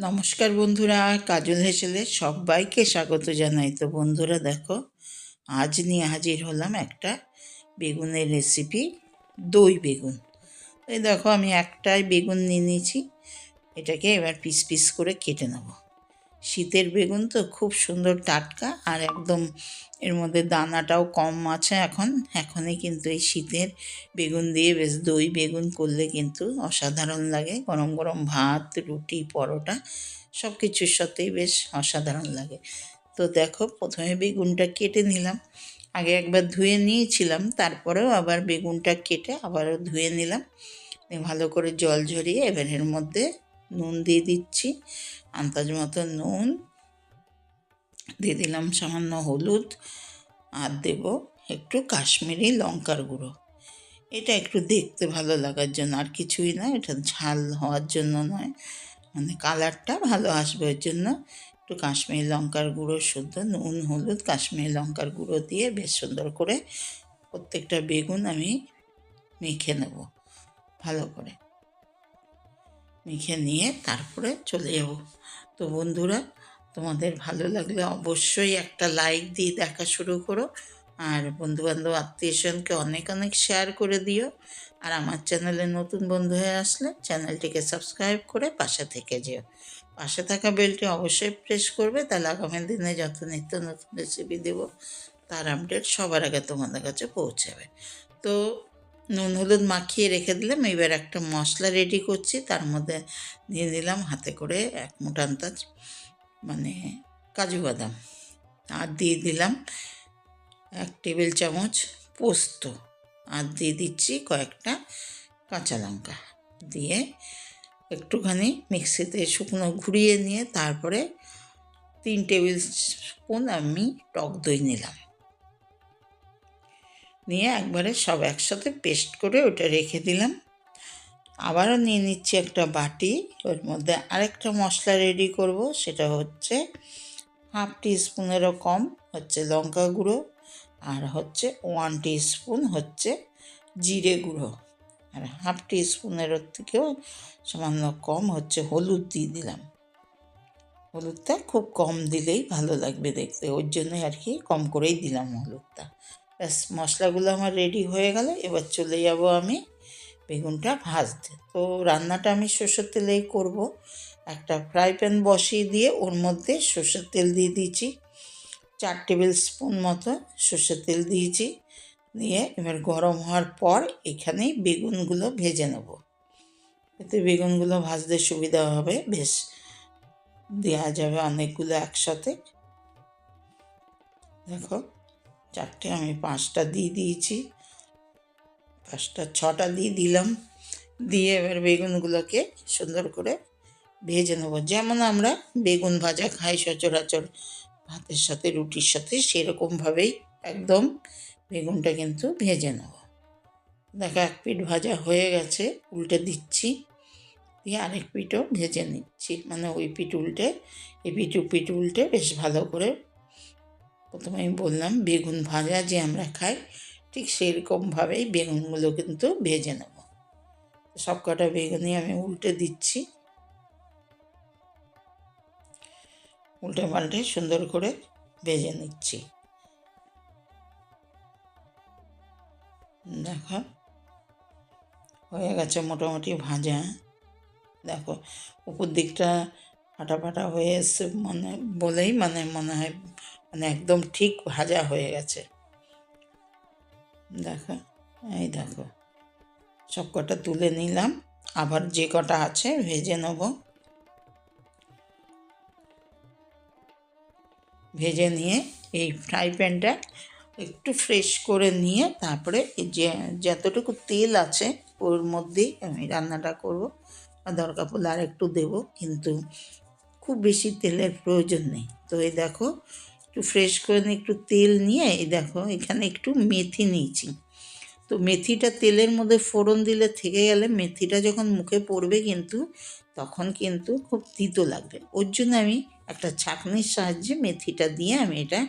নমস্কার বন্ধুরা, কাজল হেসেলে সবাইকে স্বাগত জানাই। তো বন্ধুরা, দেখো, আজ নিয়ে হাজির হলাম একটা বেগুনের রেসিপি দই বেগুন। এই দেখো, আমি একটাই বেগুন নিয়ে নিয়েছি, এটাকে এবার পিস পিস করে কেটে নেব। শীতের বেগুন তো খুব সুন্দর টাটকা আর একদম এর মধ্যে দানাটাও কম আছে এখন। এখনই কিন্তু এই শীতের বেগুন দিয়ে বেশ দই বেগুন করলে কিন্তু অসাধারণ লাগে। গরম গরম ভাত, রুটি, পরোটা সব কিছুর সাথেই বেশ অসাধারণ লাগে। তো দেখো প্রথমে বেগুনটা কেটে নিলাম। আগে একবার ধুয়ে নিয়েছিলাম, তারপরেও আবার বেগুনটা কেটে আবারও ধুয়ে নিলাম। ভালো করে জল ঝরিয়ে এবার এর মধ্যে নুন দিয়ে দিচ্ছি। আন্দাজ মতো নুন। দিয়ে দিলাম সামান্য হলুদ। আর দেব একটু কাশ্মীরি লঙ্কার গুঁড়ো। এটা একটু দেখতে ভালো লাগার জন্য। আর কিছুই না, এটা ঝাল হওয়ার জন্য নয়। মানে কালারটা ভালো আসবে ওর জন্য। একটু কাশ্মীরি লঙ্কার গুঁড়ো, শুদ্ধ নুন, হলুদ, কাশ্মীরি লঙ্কার গুঁড়ো দিয়ে বেশ সুন্দর করে প্রত্যেকটা বেগুন আমি মেখে নেব। ভালো করে। মেখে নিয়ে তারপরে চলে যাব। তো বন্ধুরা, তোমাদের ভালো লাগলে অবশ্যই একটা লাইক দিয়ে দেখা শুরু করো। আর বন্ধুবান্ধব, আত্মীয় স্বজনকে অনেক অনেক শেয়ার করে দিও। আর আমার চ্যানেলে নতুন বন্ধু হয়ে আসলে চ্যানেলটিকে সাবস্ক্রাইব করে পাশে থেকে যেও। পাশে থাকা বেলটি অবশ্যই প্রেস করবে, তাহলে আগামী দিনে যত নিত্য নতুন রেসিপি দেবো, তার আপডেট সবার আগে তোমাদের কাছে পৌঁছাবে। তো নুন, হলুদ মাখিয়ে রেখে দিলাম। এবার একটা মশলা রেডি করছি। তার মধ্যে দিয়ে দিলাম হাতে করে এক মুঠ আন্দাজ মানে কাজু বাদাম। আর দিয়ে দিলাম এক টেবিল চামচ পোস্ত। আর দিয়ে দিচ্ছি কয়েকটা কাঁচা লঙ্কা। দিয়ে একটুখানি মিক্সিতে শুকনো ঘুরিয়ে নিয়ে তারপরে তিন টেবিল স্পুন আমি টক দই নিলাম। নিয়ে একবারে সব একসাথে পেস্ট করে ওটা রেখে দিলাম। আবারও নিয়ে নিচ্ছি একটা বাটি। ওর মধ্যে আরেকটা মশলা রেডি করব, সেটা হচ্ছে হাফ স্পুনেরও কম, হচ্ছে লঙ্কা গুঁড়ো আর হচ্ছে ওয়ান স্পুন হচ্ছে জিরে গুঁড়ো। আর হাফ স্পুনের থেকেও সামান্য কম হচ্ছে হলুদ দিয়ে দিলাম। হলুদটা খুব কম দিলেই ভালো লাগবে দেখতে, ওর জন্যই আর কি কম করেই দিলাম হলুদটা। ব্যাস, মশলাগুলো আমার রেডি হয়ে গেল, এবার চলে যাব আমি বেগুনটা ভাজতে। তো রান্নাটা আমি সর্ষের তেলেই করব। একটা ফ্রাই প্যান বসিয়ে দিয়ে ওর মধ্যে সর্ষের তেল দিয়ে দিয়েছি। চার টেবিল স্পুন মতো সর্ষের তেল দিয়েছি। দিয়ে এবার গরম হওয়ার পর এখানেই বেগুনগুলো ভেজে নেব। এতে বেগুনগুলো ভাজতে সুবিধা হবে। বেশ দেওয়া যাবে অনেকগুলো একসাথে। দেখো চারটে আমি পাঁচটা দিয়ে দিয়েছি। পাঁচটা, ছটা দিয়ে দিলাম। দিয়ে এবার বেগুনগুলোকে সুন্দর করে ভেজে নেব। যেমন আমরা বেগুন ভাজা খাই সচরাচর, ভাতের সাথে, রুটির সাথে, সেরকমভাবেই একদম বেগুনটা কিন্তু ভেজে নেব। দেখো, এক পিঠ ভাজা হয়ে গেছে, উল্টে দিচ্ছি। দিয়ে আরেক পিঠও ভেজে নিচ্ছি। মানে ওই পিঠ উল্টে, এই পিঠ পিঠ উল্টে বেশ ভালো করে প্রথমে আমি বললাম, বেগুন ভাজা যে আমরা খাই, ঠিক সেরকমভাবেই বেগুনগুলো কিন্তু ভেজে নেব। সব কটা বেগুনই আমি উল্টে দিচ্ছি। উল্টে পাল্টে সুন্দর করে ভেজে নিচ্ছি। দেখো, হয়ে গেছে মোটামুটি ভাজা। দেখো, উপর দিকটা ফাটা ফাটা হয়ে এসছে মানে বলেই মানে মনে হয় মানে একদম ঠিক ভাজা হয়ে গেছে। দেখো, এই দেখো। সব কটা তুলে নিলাম। আবার যে কটা আছে ভেজে নেব। ভেজে নিয়ে এই ফ্রাই প্যানটা একটু ফ্রেশ করে নিয়ে তারপরে যে, যতটুকু তেল আছে ওর মধ্যেই আমি রান্নাটা করব। দরকার পড়লে আর একটু দেবো, কিন্তু খুব বেশি তেলের প্রয়োজন নেই। তো এই দেখো একটু ফ্রেশ করে নিয়ে একটু তেল নিয়ে, এই দেখো এখানে একটু মেথি নিয়েছি। তো মেথিটা তেলের মধ্যে ফোড়ন দিলে থেকে গেলে মেথিটা যখন মুখে পড়বে কিন্তু, তখন কিন্তু খুব তিতো লাগবে। ওর জন্য আমি একটা ছাঁকনির সাহায্যে মেথিটা দিয়ে আমি এটা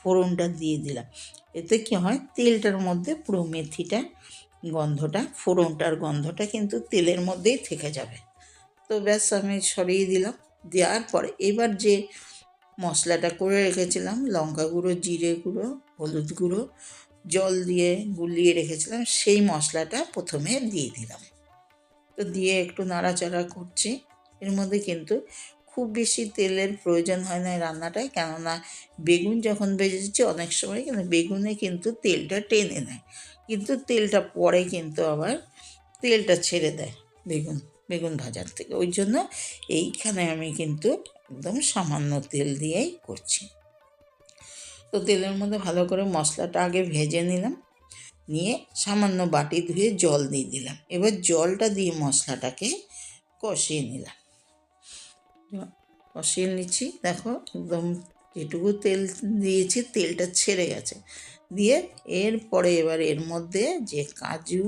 ফোড়নটা দিয়ে দিলাম। এতে কি হয়, তেলটার মধ্যে পুরো মেথিটা গন্ধটা, ফোড়নটার গন্ধটা কিন্তু তেলের মধ্যেই থেকে যাবে। তো ব্যাস আমি সরিয়ে দিলাম। দেওয়ার পরে এবার যে মশলাটা করে রেখেছিলাম। লঙ্কা গুঁড়ো, জিরে গুঁড়ো, হলুদ গুঁড়ো, জল দিয়ে গুলিয়ে রেখেছিলাম। সেই মশলাটা প্রথমে দিয়ে দিলাম। তো দিয়ে একটু নাড়াচাড়া করছি। এর মধ্যে কিন্তু খুব বেশি তেলের প্রয়োজন হয় না রান্নাটায়। কেননা বেগুন যখন ভেজেছি, অনেক সময় কিন্তু বেগুনে কিন্তু তেলটা টেনে নেয়। কিন্তু তেলটা পরে কিন্তু আবার তেলটা ছেড়ে দেয় বেগুন বেগুন ভাজার থেকে। ওই জন্য এইখানে আমি কিন্তু একদম সামান্য তেল দিয়েই করছি। তো তেলের মধ্যে ভালো করে মশলাটা আগে ভেজে নিলাম। নিয়ে সামান্য বাটি ধুয়ে জল দিয়ে দিলাম। এবার জলটা দিয়ে মশলাটাকে কষিয়ে নিলাম। কষিয়ে নিচ্ছি। দেখো একদম যেটুকু তেল দিয়েছি তেলটা ছেড়ে গেছে। দিয়ে এরপরে এবার এর মধ্যে যে কাজু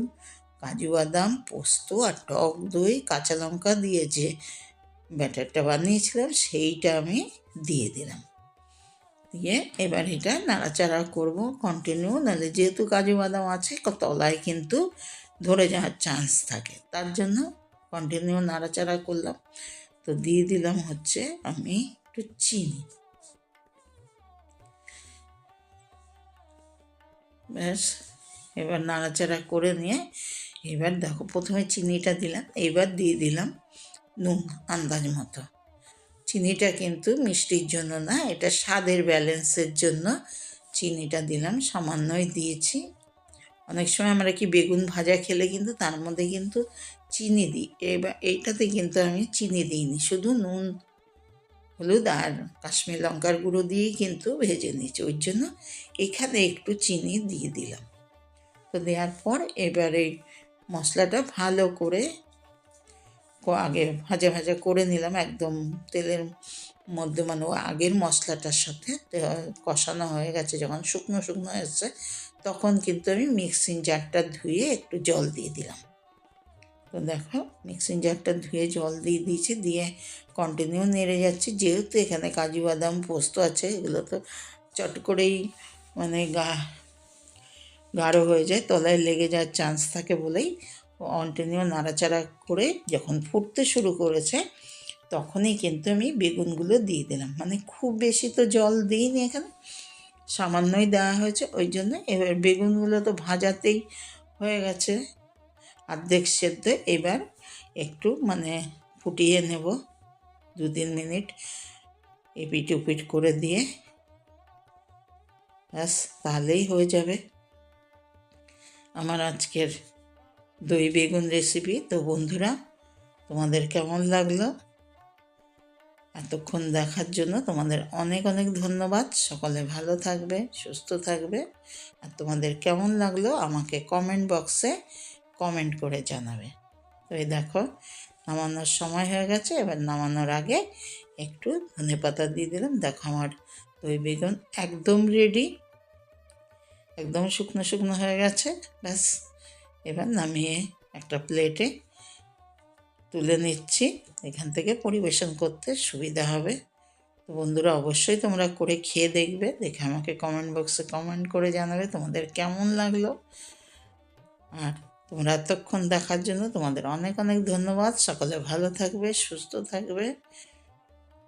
কাজু বাদাম, পোস্ত আর টক দই, কাঁচা লঙ্কা দিয়ে যে ব্যাটারটা বানিয়েছিলাম, সেইটা আমি দিয়ে দিলাম। দিয়ে এবার এটা নাড়াচাড়া করব কন্টিনিউ নাহলে যেহেতু কাজু বাদাম আছে তলায় কিন্তু ধরে যাওয়ার চান্স থাকে। তার জন্য কন্টিনিউ নাড়াচাড়া করলাম। তো দিয়ে দিলাম হচ্ছে আমি একটু চিনি। ব্যাস, এবার নাড়াচাড়া করে নিয়ে এবার দেখো প্রথমে চিনিটা দিলাম, এবার দিয়ে দিলাম নুন আন্দাজ মতো। চিনিটা কিন্তু মিষ্টির জন্য না, এটা স্বাদের ব্যালেন্সের জন্য চিনিটা দিলাম, সামান্যই দিয়েছি। অনেক সময় আমরা কি বেগুন ভাজা খেলে কিন্তু তার মধ্যে কিন্তু চিনি দিই, এবার এইটাতে কিন্তু আমি চিনি দিইনি, শুধু নুন, হলুদ আর কাশ্মীর লঙ্কার গুঁড়ো দিয়েই কিন্তু ভেজে নিয়েছি, ওই জন্য এখানে একটু চিনি দিয়ে দিলাম। তো দেওয়ার পর এবারে মশলাটা ভালো করে আগে ভাজা ভাজা করে নিলাম, একদম তেলের মধ্যে মানে আগের মশলাটার সাথে কষানো হয়ে গেছে, যখন শুকনো শুকনো এসছে, তখন কিন্তু আমি মিক্সিং জারটা ধুয়ে একটু জল দিয়ে দিলাম। তো দেখো মিক্সিং জারটা ধুয়ে জল দিয়ে দিয়েছি, দিয়ে কন্টিনিউ নেড়ে যাচ্ছি, যেহেতু এখানে কাজু বাদাম পোস্ত আছে, এগুলো তো চট করেই মানে গা, গাঢ় হয়ে যায়, তলায় লেগে যাওয়ার চান্স থাকে বলেই কন্টিনিউ নাড়াচাড়া করে যখন ফুটতে শুরু করেছে, তখনই কিন্তু আমি বেগুনগুলো দিয়ে দিলাম। মানে খুব বেশি তো জল দিইনি এখানে, সামান্যই দেওয়া হয়েছে। ওই জন্য এবার বেগুনগুলো তো ভাজাতেই হয়ে গেছে। অর্ধেক সেদ্ধ, এবার একটু মানে ফুটিয়ে নেব দু তিন মিনিট এপিট উপিট করে দিয়ে। ব্যাস, তাহলেই হয়ে যাবে। আমার আজকের দই বেগুন রেসিপি তো বন্ধুরা, তোমাদের কেমন লাগল? এতক্ষণ দেখার জন্য তোমাদের অনেক অনেক ধন্যবাদ। সকলে ভালো থাকবে, সুস্থ থাকবে। আর তোমাদের কেমন লাগল আমাকে কমেন্ট বক্সে কমেন্ট করে জানাবে। তো এই দেখো, নামানোর সময় হয়ে গেছে। এবার নামানোর আগে একটু ধনে পাতা দিয়ে দিলাম। দেখো আমার দই বেগুন একদম রেডি একদম শুকনো শুকনো হয়ে গেছে। ব্যাস। এবার নামিয়ে একটা প্লেটে তুলে নিচ্ছি। এখান থেকে পরিবেশন করতে সুবিধা হবে। তো বন্ধুরা, অবশ্যই তোমরা করে খেয়ে দেখবে। দেখে আমাকে কমেন্ট বক্সে কমেন্ট করে জানাবে তোমাদের কেমন লাগল। আর তোমরা এতক্ষণ দেখার জন্য তোমাদের অনেক অনেক ধন্যবাদ। সকলে ভালো থাকবে, সুস্থ থাকবে।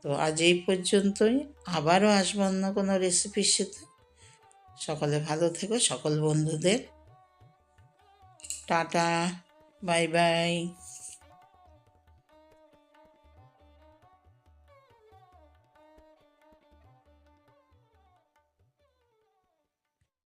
তো আজ এই পর্যন্তই। আবারও আসব অন্য কোনো রেসিপির সাথে। সকলে ভালো থেকো। সকল বন্ধুদের টাটা বাই বাই